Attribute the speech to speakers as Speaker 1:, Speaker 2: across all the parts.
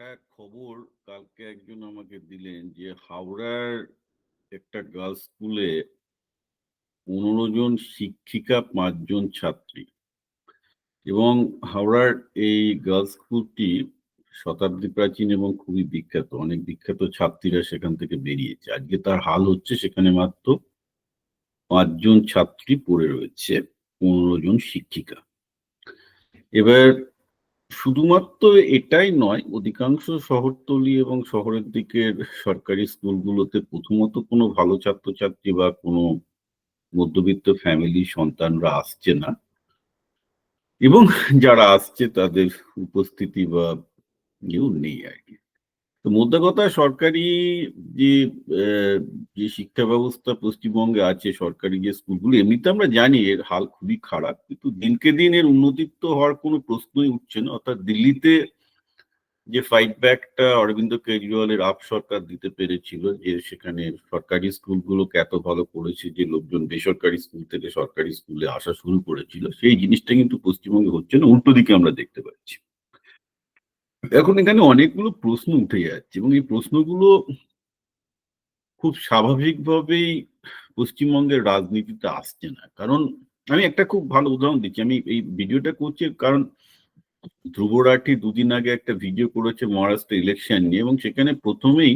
Speaker 1: একটা খবর কালকে একজন আমাকে দিলেন যে হাওড়ার একটা গার্লস স্কুলে পনেরো জন শিক্ষিকা পাঁচজন ছাত্রী। এবং হাওড়ার এই গার্লস স্কুলটি শতাব্দী প্রাচীন এবং খুবই বিখ্যাত। অনেক বিখ্যাত ছাত্রীরা সেখান থেকে বেরিয়েছে। আজকে তার হাল হচ্ছে সেখানে মাত্র পাঁচজন ছাত্রী পড়ে রয়েছে, পনেরো জন শিক্ষিকা। এবার শুধুমাত্র এটাই নয়, অধিকাংশ শহরতলি এবং শহরের দিকের সরকারি স্কুলগুলোতে প্রথমত কোনো ভালো ছাত্রছাত্রী বা কোনো মধ্যবিত্ত ফ্যামিলি সন্তানরা আসছে না। এবং যারা আসছে তাদের উপস্থিতি বা কেউ নেই আর কি। তো মধ্যে কথা সরকারি যে যে শিক্ষা ব্যবস্থা পশ্চিমবঙ্গে আছে, সরকারি যে স্কুলগুলো, এমনিতে আমরা জানি এর হাল খুবই খারাপ, কিন্তু দিনকে দিন এর উন্নতি তো হওয়ার কোনো প্রশ্নই উঠছে না। অর্থাৎ দিল্লিতে যে ফাইট ব্যাকটা অরবিন্দ কেজরিওয়ালের আপ সরকার দিতে পেরেছিল, যে সেখানে সরকারি স্কুলগুলোকে এত ভালো করেছে যে লোকজন বেসরকারি স্কুল থেকে সরকারি স্কুলে আসা শুরু করেছিল, সেই জিনিসটা কিন্তু পশ্চিমবঙ্গে হচ্ছে না, উল্টো দিকে আমরা দেখতে পাচ্ছি। এখন এখানে অনেকগুলো প্রশ্ন উঠে যাচ্ছে এবং এই প্রশ্নগুলো খুব স্বাভাবিকভাবেই পশ্চিমবঙ্গের রাজনীতিতে আসছে না। কারণ আমি একটা খুব ভালো উদাহরণ দিচ্ছি। আমি এই ভিডিওটা করছি কারণ ধ্রুব রাঠি দুদিন আগে একটা ভিডিও করেছে মহারাষ্ট্র ইলেকশন নিয়ে এবং সেখানে প্রথমেই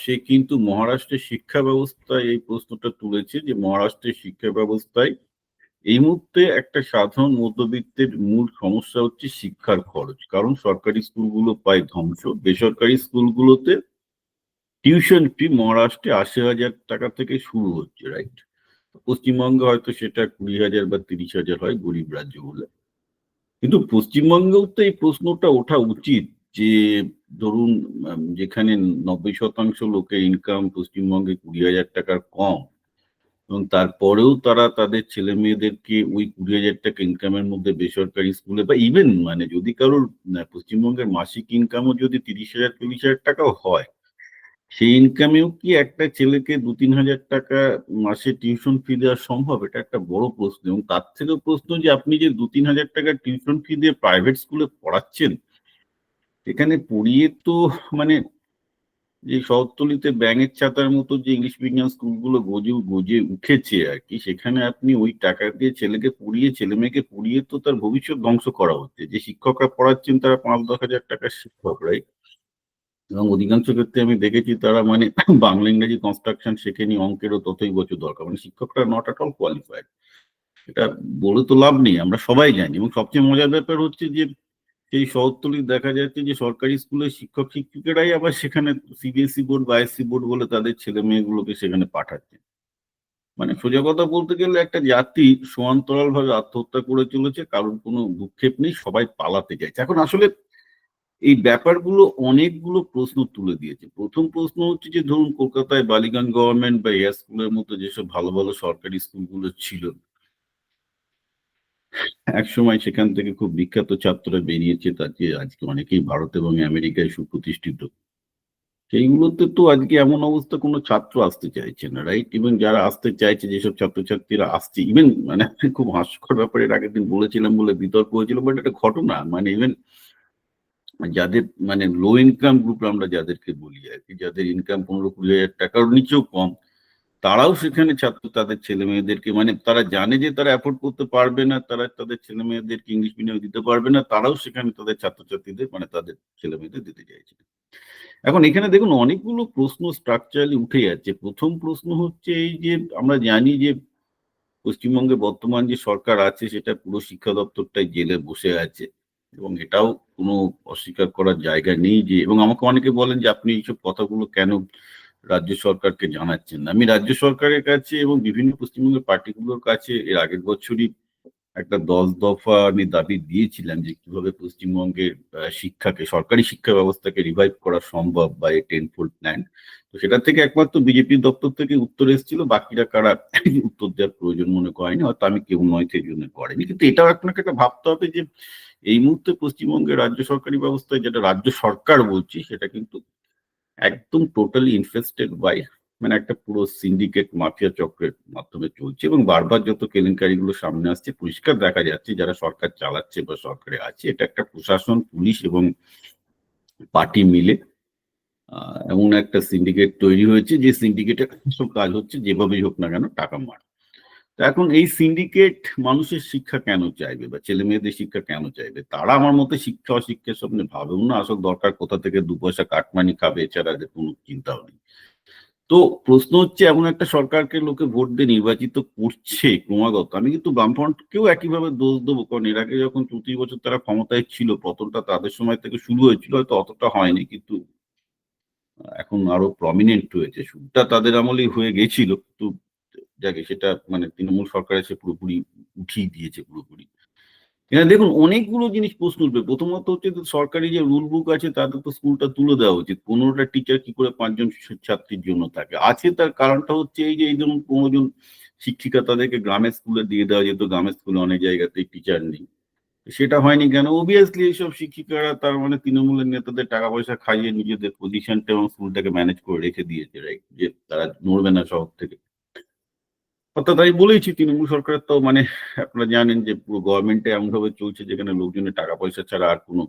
Speaker 1: সে কিন্তু মহারাষ্ট্রের শিক্ষা ব্যবস্থায় এই প্রশ্নটা তুলেছে যে মহারাষ্ট্রের শিক্ষা ব্যবস্থায় এই মুহূর্তে একটা সাধারণ মধ্যবিত্তের মূল সমস্যা হচ্ছে শিক্ষার খরচ। কারণ সরকারি স্কুলগুলো পায় ধ্বংস। বেসরকারি স্কুলগুলোতে টিউশন ফি মহারাষ্ট্রে আশি হাজার টাকা থেকে শুরু হচ্ছে, রাইট? পশ্চিমবঙ্গে হয়তো সেটা কুড়ি হাজার বা তিরিশ হাজার হয় গরিব রাজ্যগুলো কিন্তু পশ্চিমবঙ্গেও তো এই প্রশ্নটা ওঠা উচিত যে, ধরুন যেখানে নব্বই শতাংশ লোকের ইনকাম পশ্চিমবঙ্গে কুড়ি হাজার টাকার কম এবং তারপরেও তারা তাদের ছেলে মেয়েদেরকে ওই কুড়ি হাজার টাকা ইনকামের মধ্যে বেসরকারি স্কুলে বা ইভেন মানে যদি কারোর পশ্চিমবঙ্গের মাসিক ইনকামও যদি তিরিশ হাজার, চল্লিশ হাজার টাকাও হয়, সেই ইনকামেও কি একটা ছেলেকে দু, তিন হাজার টাকা মাসে টিউশন ফি দেওয়া সম্ভব? এটা একটা বড় প্রশ্ন এবং তার থেকেও প্রশ্ন যে আপনি যে দু, তিন হাজার টাকা টিউশন ফি দিয়ে প্রাইভেট স্কুলে পড়াচ্ছেন এখানে পড়িয়ে তো মানে যে শহরতলিতে ব্যাঙের ছাতার মতো যে ইংলিশ মিডিয়াম স্কুলগুলো গজে গজে উঠেছে আর কি, সেখানে আপনি ওই টাকা দিয়ে ছেলেকে পড়িয়ে, ছেলে মেয়েকে পড়িয়ে তো তার ভবিষ্যৎ ধ্বংস করা হচ্ছে। যে শিক্ষকরা পড়াচ্ছেন তারা পাঁচ, দশ হাজার টাকার শিক্ষক রাইট এবং অধিকাংশ ক্ষেত্রে আমি দেখেছি তারা মানে বাংলা, ইংরেজি কনস্ট্রাকশন শেখে শেখেনি, অঙ্কেরও ততই বছর দরকার। মানে শিক্ষকরা নট অ্যাট অল কোয়ালিফাইড এটা বলে তো লাভ নেই, আমরা সবাই জানি। এবং সবচেয়ে মজার ব্যাপার হচ্ছে যে সেই শহরতলি দেখা যাচ্ছে যে সরকারি স্কুলের শিক্ষক শিক্ষিকারাই আবার সেখানে সিবিএসই বোর্ড বা আইসি বোর্ড বলে তাদের ছেলে মেয়েগুলোকে সেখানে পাঠাচ্ছে। মানে সোজা কথা বলতে গেলে একটা জাতি সমান্তরাল ভাবে আত্মহত্যা করে চলেছে কারণ কোনো ভূক্ষেপ নেই, সবাই পালাতে চাইছে। এখন আসলে এই ব্যাপারগুলো অনেকগুলো প্রশ্ন তুলে দিয়েছে। প্রথম প্রশ্ন হচ্ছে যে, ধরুন কলকাতায় বালিগান গভর্নমেন্ট বা এয়ার স্কুলের মতো যেসব ভালো ভালো সরকারি স্কুলগুলো ছিল এক সময় সেখান থেকে খুব বিখ্যাত ছাত্ররা বেরিয়েছে তাকে আজকে অনেকেই ভারত এবং আমেরিকায় সুপ্রতিষ্ঠিত। সেইগুলোতে তো আজকে এমন অবস্থা, কোনো ছাত্র আসতে চাইছে না রাইট ইভেন যারা আসতে চাইছে, যেসব ছাত্রছাত্রীরা আসছে ইভেন মানে খুব হাস্যকর ব্যাপারে আগের দিন বলেছিলাম বলে বিতর্ক হয়েছিল বাট একটা ঘটনা মানে ইভেন যাদের মানে লো ইনকাম গ্রুপ আমরা যাদেরকে বলি আর কি, যাদের ইনকাম পনেরো কুড়ি হাজার টাকার নিচেও কম তারাও সেখানে ছাত্র, তাদের ছেলে মেয়েদেরকে মানে তারা জানে যে তারা অ্যাফোর্ড করতে পারবে না, তারা তাদের ছেলে মেয়েদেরকে ইংলিশ মিডিয়ামে দিতে পারবে না, তারাও সেখানে তাদের ছাত্রছাত্রীদের মানে তাদের ছেলে মেয়েদের দিতে চাইছে। এখন এখানে দেখুন অনেকগুলো প্রশ্ন স্ট্রাকচারালি উঠে যাচ্ছে। প্রথম প্রশ্ন হচ্ছে এই যে আমরা জানি যে পশ্চিমবঙ্গে বর্তমান যে সরকার আছে, সেটা পুরো শিক্ষা দপ্তরটাই জেলে বসে আছে এবং এটাও কোনো অস্বীকার করার জায়গা নেই যে, এবং আমাকে অনেকে বলেন যে আপনি এইসব কথাগুলো কেন রাজ্য সরকারকে জানাচ্ছেন। আমি রাজ্য সরকারের কাছে এবং বিভিন্ন পশ্চিমবঙ্গের পার্টিগুলোর কাছে এর আগের বছরই একটা দশ দফা আমি দাবি দিয়েছিলাম যে কীভাবে পশ্চিমবঙ্গের শিক্ষাকে, সরকারি শিক্ষা ব্যবস্থাকে রিভাইভ করা সম্ভব বা এই টেন ফোল্ড প্ল্যান তো সেটা থেকে একমাত্র বিজেপি দপ্তর থেকে উত্তর এসেছিল, বাকিরা কারা উত্তর দেওয়ার প্রয়োজন মনে করেনি, হয়তো আমি কেউ নয় সেই জন্য করেনি। কিন্তু এটাও আপনাকে একটা ভাবতে হবে যে এই মুহূর্তে পশ্চিমবঙ্গের রাজ্য সরকারি ব্যবস্থায় যেটা রাজ্য সরকার বলছি, সেটা কিন্তু একদম টোটালি ইনফেস্টেড বাই মানে একটা পুরো সিন্ডিকেট মাফিয়া চক্রের মাধ্যমে চলছে এবং বারবার যত কেলেঙ্কারিগুলো সামনে আসছে, পরিষ্কার দেখা যাচ্ছে যারা সরকার চালাচ্ছে বা সরকারে আছে, এটা একটা প্রশাসন, পুলিশ এবং পার্টি মিলে এমন একটা সিন্ডিকেট তৈরি হয়েছে যে সিন্ডিকেটের সব কাজ হচ্ছে যেভাবেই হোক না কেন টাকা মার। এখন এই সিন্ডিকেট মানুষের শিক্ষা কেন চাইবে বা ছেলে মেয়েদের শিক্ষা কেন চাইবে? তারা আমার মতে শিক্ষা অশিক্ষার সামনে ভাবেও না, আসল দরকার কোথা থেকে দু পয়সা কাটমানি খাবে এছাড়া কোনো চিন্তাও নেই। তো প্রশ্ন হচ্ছে, এমন একটা সরকারকে লোকে ভোট দিয়ে নির্বাচিত করছে ক্রমাগত। আমি কিন্তু বামফ্রন্টকেও একইভাবে দোষ দেবো, কারণ এর আগে যখন চৌত্রিশ বছর তারা ক্ষমতায় ছিল, পতনটা তাদের সময় থেকে শুরু হয়েছিল, হয়তো অতটা হয়নি, কিন্তু এখন আরও প্রমিনেন্ট হয়েছে। শুরুটা তাদের আমলেই হয়ে গেছিল, কিন্তু যাকে সেটা মানে তৃণমূল সরকার এসে পুরোপুরি উঠিয়ে দিয়েছে পুরোপুরি। এখানে দেখুন, অনেকগুলো জিনিস প্রশ্ন উঠবে। প্রথমত হচ্ছে সরকারি যে রুল বুক আছে তাদের তো স্কুলটা তুলে দেওয়া উচিত। পনেরোটা টিচার কি করে পাঁচজন ছাত্রীর জন্য থাকে? আছে তার কারণটা হচ্ছে এই যে, এই ধরুন পনেরো জন শিক্ষিকা তাদেরকে গ্রামের স্কুলে দিয়ে দেওয়া যেত, গ্রামের স্কুলে অনেক জায়গাতেই টিচার নেই। সেটা হয়নি কেন? অবভিয়াসলি এইসব শিক্ষিকারা তার মানে তৃণমূলের নেতাদের টাকা পয়সা খাইয়ে নিজেদের পজিশনটা এবং স্কুলটাকে ম্যানেজ করে রেখে দিয়েছে রাইট যে তারা নড়বে না শহর থেকে। অর্থাৎ আমি বলেইছি, তৃণমূল সরকারের তো মানে আপনারা জানেন যে পুরো গভর্নমেন্টে এমনভাবে চলছে যেখানে লোকজনের টাকা পয়সা ছাড়া আর কোনো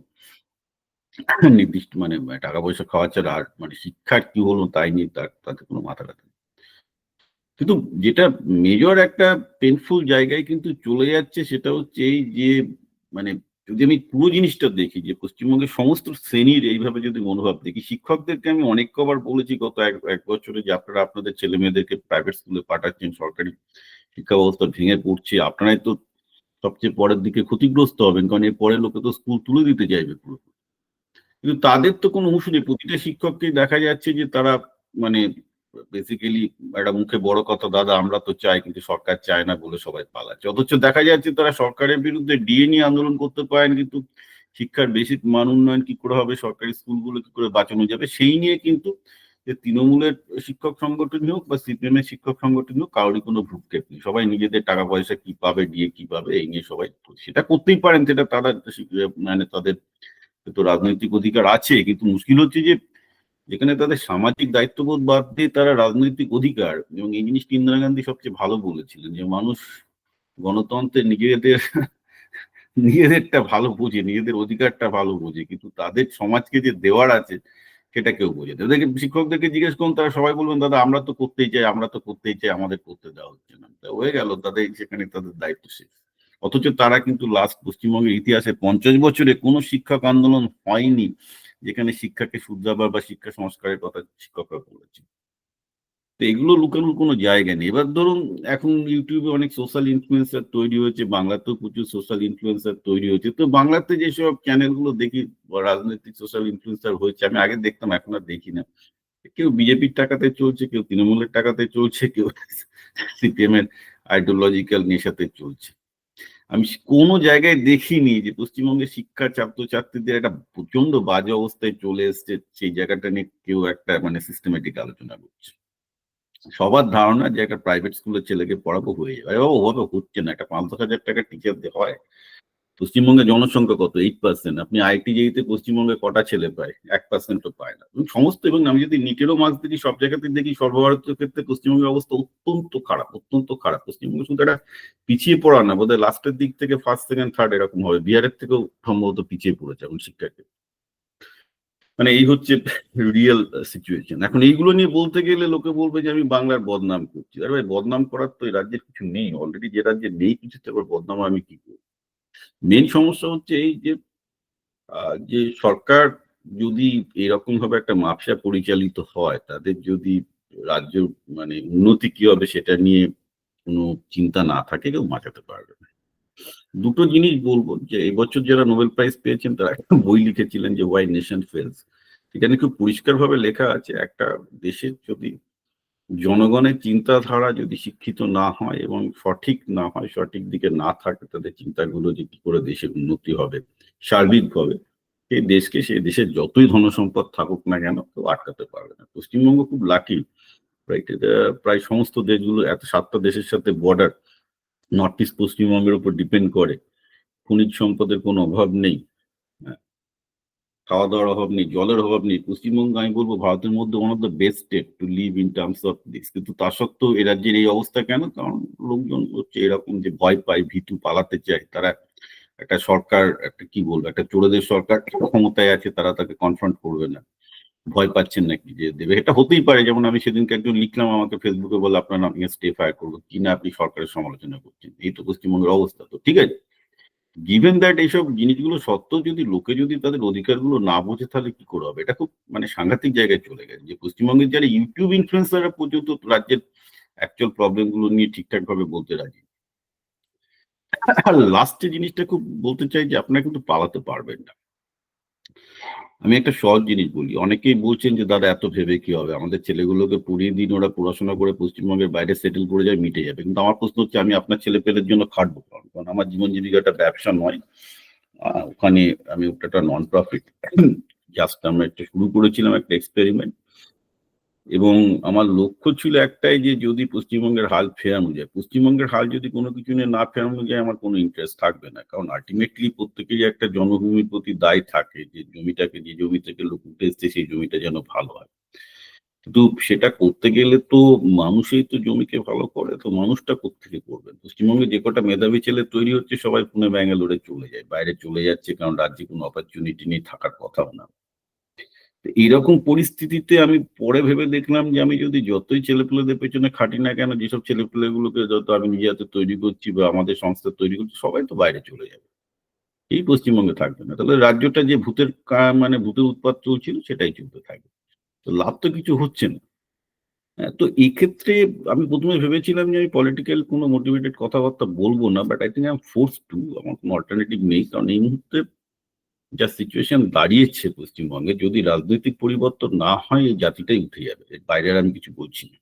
Speaker 1: নির্দিষ্ট মানে টাকা পয়সা খাওয়া ছাড়া আর মানে শিক্ষার কি হলো তাই নিয়ে তার তাতে কোনো মাথা ব্যথা। কিন্তু যেটা মেজর একটা পেনফুল জায়গায় কিন্তু চলে যাচ্ছে সেটা হচ্ছে এই যে মানে যদি আমি পুরো জিনিসটা দেখি যে পশ্চিমবঙ্গের সমস্ত শ্রেণির এইভাবে যদি মনোভাব দেখি, শিক্ষকদেরকে আমি অনেক কবার বলেছি গত এক এক বছরে যে আপনারা আপনাদের ছেলে মেয়েদেরকে প্রাইভেট স্কুলে পাঠাচ্ছেন, সরকারি শিক্ষা ব্যবস্থা ভেঙে পড়ছে, আপনারাই তো সবচেয়ে পরের দিকে ক্ষতিগ্রস্ত হবেন, কারণ এর পরে লোকে তো স্কুল তুলে দিতে চাইবে পুরো কিন্তু তাদের তো কোনো হুঁশ নেই। প্রতিটা শিক্ষককে দেখা যাচ্ছে যে তারা মানে বেসিক্যালি একটা মুখে বড় কথা, দাদা, আমরা তো চাই, কিন্তু সরকার চায় না, বলে সবাই পালাচ্ছে। অথচ দেখা যাচ্ছে তারা সরকারের বিরুদ্ধে ডিএ নিয়ে আন্দোলন করতে পারেন, কিন্তু শিক্ষার বেসিক মান উন্নয়ন কি করে হবে, সরকারি স্কুলগুলো কি করে বাঁচানো যাবে, সেই নিয়ে কিন্তু যে তৃণমূলের শিক্ষক সংগঠন হোক বা সিপিএম এর শিক্ষক সংগঠন হোক, কারোরই কোনো ভ্রুক্ষেপ নেই। সবাই নিজেদের টাকা পয়সা কি পাবে, ডিএ কি পাবে, এই নিয়ে সবাই সেটা করতেই পারেন, সেটা তারা মানে তাদের তো রাজনৈতিক অধিকার আছে, কিন্তু মুশকিল হচ্ছে যে যেখানে তাদের সামাজিক দায়িত্ববোধ বাদ দিয়ে তারা রাজনৈতিক অধিকার এবং এই জিনিসটি ইন্দিরা গান্ধী সবচেয়ে ভালো বলেছিলেন যে মানুষ গণতন্ত্রে নিজেদের, নিজেদেরটা ভালো বোঝে, নিজেদের অধিকারটা ভালো বোঝে, কিন্তু তাদের সমাজকে যে দেওয়ার আছে সেটা কেউ বোঝে তাদেরকে শিক্ষকদেরকে জিজ্ঞেস করুন, তারা সবাই বলবেন, দাদা, আমরা তো করতেই চাই, আমরা তো করতেই চাই, আমাদের করতে দেওয়া হচ্ছে না। হয়ে গেল, তাদের সেখানে তাদের দায়িত্ব শেষ। অথচ তারা কিন্তু লাস্ট পশ্চিমবঙ্গের ইতিহাসে পঞ্চাশ বছরে কোনো শিক্ষক আন্দোলন হয়নি। যেখানে শিক্ষাকে শুদ্ধাবার বা শিক্ষা সংস্কারের কথা শিক্ষকরা বলেছে তো এগুলো লুকানোর কোনো জায়গা নেই। এবার ধরুন, এখন ইউটিউবে অনেক সোশ্যাল ইনফ্লুয়েন্সার তৈরি হয়েছে, বাংলাতেও প্রচুর সোশ্যাল ইনফ্লুয়েন্সার তৈরি হয়েছে। তো বাংলাতে যেসব চ্যানেলগুলো দেখি রাজনৈতিক সোশ্যাল ইনফ্লুয়েন্সার হয়েছে, আমি আগে দেখতাম, এখন আর দেখি না। কেউ বিজেপির টাকাতে চলছে, কেউ তৃণমূলের টাকাতে চলছে, কেউ সিপিএম এর আইডিওলজিক্যাল নেশাতে চলছে। আমি কোনো জায়গায় দেখিনি যে পশ্চিমবঙ্গের শিক্ষা ছাত্রছাত্রীদের একটা প্রচণ্ড বাজে অবস্থায় চলে এসছে, সেই জায়গাটা নিয়ে কেউ একটা মানে সিস্টেমেটিক আলোচনা করছে। সবার ধারণা যে একটা প্রাইভেট স্কুলের ছেলেকে পড়াবো হয়ে যাবে। ওভাবে হচ্ছে না। একটা পাঁচ দশ হাজার টাকা টিচার হয়। পশ্চিমবঙ্গের জনসংখ্যা কত? এইট পার্সেন্ট আপনি আইটি যেইতে পশ্চিমবঙ্গে কটা ছেলে পায়? এক পার্সেন্টও পায় না। সমস্ত এবং আমি যদি নিটেরও মার্কস দেখি, সব জায়গাতে দেখি সর্বভারতীয় ক্ষেত্রে পশ্চিমবঙ্গের অবস্থা অত্যন্ত খারাপ অত্যন্ত খারাপ। পশ্চিমবঙ্গে শুধু একটা পিছিয়ে পড়া না, বোধহয় লাস্টের দিক থেকে ফার্স্ট সেকেন্ড থার্ড এরকম হবে। বিহারের থেকেও সম্ভবত পিছিয়ে পড়েছে এখন শিক্ষাকে মানে এই হচ্ছে রিয়েল সিচুয়েশন এখন এইগুলো নিয়ে বলতে গেলে লোকে বলবে যে আমি বাংলার বদনাম করছি। আরে ভাই, বদনাম করার তো এই রাজ্যের কিছু নেই। অলরেডি যে রাজ্যে নেই কিছু আবার বদনাম আমি কি করব? মেন সমস্যা হচ্ছে এই যে যে সরকার যদি এরকম ভাবে একটা মাপসা পরিচালিত হয়, তাদের যদি রাজ্য মানে উন্নতি কি হবে সেটা নিয়ে কোনো চিন্তা না থাকে, কেউ বাঁচাতে পারবে না। দুটো জিনিস বলব, যে এবছর যারা নোবেল প্রাইজ পেয়েছেন, তারা একটা বই লিখেছিলেন যে ওয়াই নেশন ফেলস সেখানে খুব পরিষ্কারভাবে লেখা আছে, একটা দেশের যদি জনগণের চিন্তাধারা যদি শিক্ষিত না হয় এবং সঠিক না হয়, সঠিক দিকে না থাকে, তাদের চিন্তাগুলো যে কি করে দেশের উন্নতি হবে, সার্বিকভাবে, সেই দেশকে, সেই দেশের যতই ধনসম্পদ থাকুক না কেন, কেউ আটকাতে পারবে না। পশ্চিমবঙ্গ খুব লাকি প্রায় সমস্ত দেশগুলো, এত সাতটা দেশের সাথে বর্ডার নর্থ ইস্ট পশ্চিমবঙ্গের উপর ডিপেন্ড করে। খনিজ সম্পদের কোনো অভাব নেই। খাওয়া দাওয়ার অভাব নেই, জলের অভাব নেই। পশ্চিমবঙ্গ আমি বলব, ভারতের মধ্যে one of the best state to live in terms of this কিন্তু তা সত্ত্বেও এ রাজ্যের এই অবস্থা কেন? কারণ লোকজন হচ্ছে এরকম যে ভয় পায়, ভীতু পালাতে চায়। তারা একটা সরকার, একটা কি বলব, একটা চোরেদের সরকার ক্ষমতায় আছে, তারা তাকে কনফ্রন্ট করবে না। ভয় পাচ্ছেন নাকি যে দেবে? এটা হতেই পারে। যেমন আমি সেদিনকে একজন লিখলাম আমাকে ফেসবুকে বলে, আপনার নাম স্টে ফায়ার করব। কিনা আপনি সরকারের সমালোচনা করছেন? এই তো পশ্চিমবঙ্গের অবস্থা তো, ঠিক আছে? গিভেন দ্যাট এইসব জিনিসগুলো সত্ত্বেও যদি লোকে যদি তাদের অধিকারগুলো না বোঝে, তাহলে কি করে হবে? এটা খুব মানে সাংঘাতিক জায়গায় চলে গেছে যে পশ্চিমবঙ্গের যারা ইউটিউব ইনফ্লুয়েন্সাররা পর্যন্ত রাজ্যের অ্যাকচুয়াল প্রবলেমগুলো নিয়ে ঠিকঠাক ভাবে বলতে রাজি। আর লাস্টে জিনিসটা খুব বলতে চাই যে আপনারা কিন্তু পালাতে পারবেন না। আমি একটা সহজ জিনিস বলি। অনেকেই বলছেন যে, দাদা, এত ভেবে কি হবে? আমাদের ছেলেগুলোকে পড়িয়ে দিন, ওরা পড়াশোনা করে পশ্চিমবঙ্গের বাইরে সেটেল করে যায়, মিটে যাবে। কিন্তু আমার প্রশ্ন হচ্ছে, আমি আপনার ছেলে পেলের জন্য খাটবো? কারণ আমার জীবন জীবিকাটা ব্যবসা নয়। ওখানে আমি ওটা নন প্রফিট জাস্ট আমরা একটা শুরু করেছিলাম একটা এক্সপেরিমেন্ট এবং আমার লক্ষ্য ছিল একটাই যে যদি পশ্চিমবঙ্গের হাল ফেরানো যায়, পশ্চিমবঙ্গের হাল যদি কোনো কিছু নিয়ে না ফেরানো যায়, আমার কোনো ইন্টারেস্ট থাকবে না। কারণ আলটিমেটলি প্রত্যেকেরই একটা জন্মভূমির প্রতি দায় থাকে, যে জমিটাকে, যে জমি থেকে লোক উঠে এসছে, সেই জমিটা যেন ভালো হয়। কিন্তু সেটা করতে গেলে তো মানুষই তো জমিকে ভালো করে, তো মানুষটা কোথেকে করবে? পশ্চিমবঙ্গে যে কটা মেধাবী ছেলে তৈরি হচ্ছে, সবাই পুনে ব্যাঙ্গালোরে চলে যায়, বাইরে চলে যাচ্ছে, কারণ রাজ্যে কোনো অপরচুনিটি নেই, থাকার কথাও না। তো এইরকম পরিস্থিতিতে আমি পরে ভেবে দেখলাম যে আমি যদি যতই ছেলেপেলেদের পেছনে খাটি না কেন যেসব ছেলেপেলেগুলোকে যত আমি নিজে হাতে তৈরি করছি বা আমাদের সংস্থা তৈরি করছি সবাই তো বাইরে চলে যাবে। এই পশ্চিমবঙ্গে থাকবে না। তাহলে রাজ্যটা যে ভূতের মানে ভূতের উৎপাত চলছিল সেটাই চলতে থাকবে। তো লাভ তো কিছু হচ্ছে না। হ্যাঁ, তো এই ক্ষেত্রে আমি প্রথমে ভেবেছিলাম যে আমি পলিটিক্যাল কোনো মোটিভেটেড কথাবার্তা বলব না but I think I am force to আমার কোনো অল্টারনেটিভ নেই। কারণ এই মুহূর্তে যা সিচুয়েশন দাঁড়িয়েছে পশ্চিমবঙ্গে, যদি রাজনৈতিক পরিবর্তন না হয়, এই জাতিটাই উঠে যাবে। বাইরের বাইরে আমি কিছু বলছি না।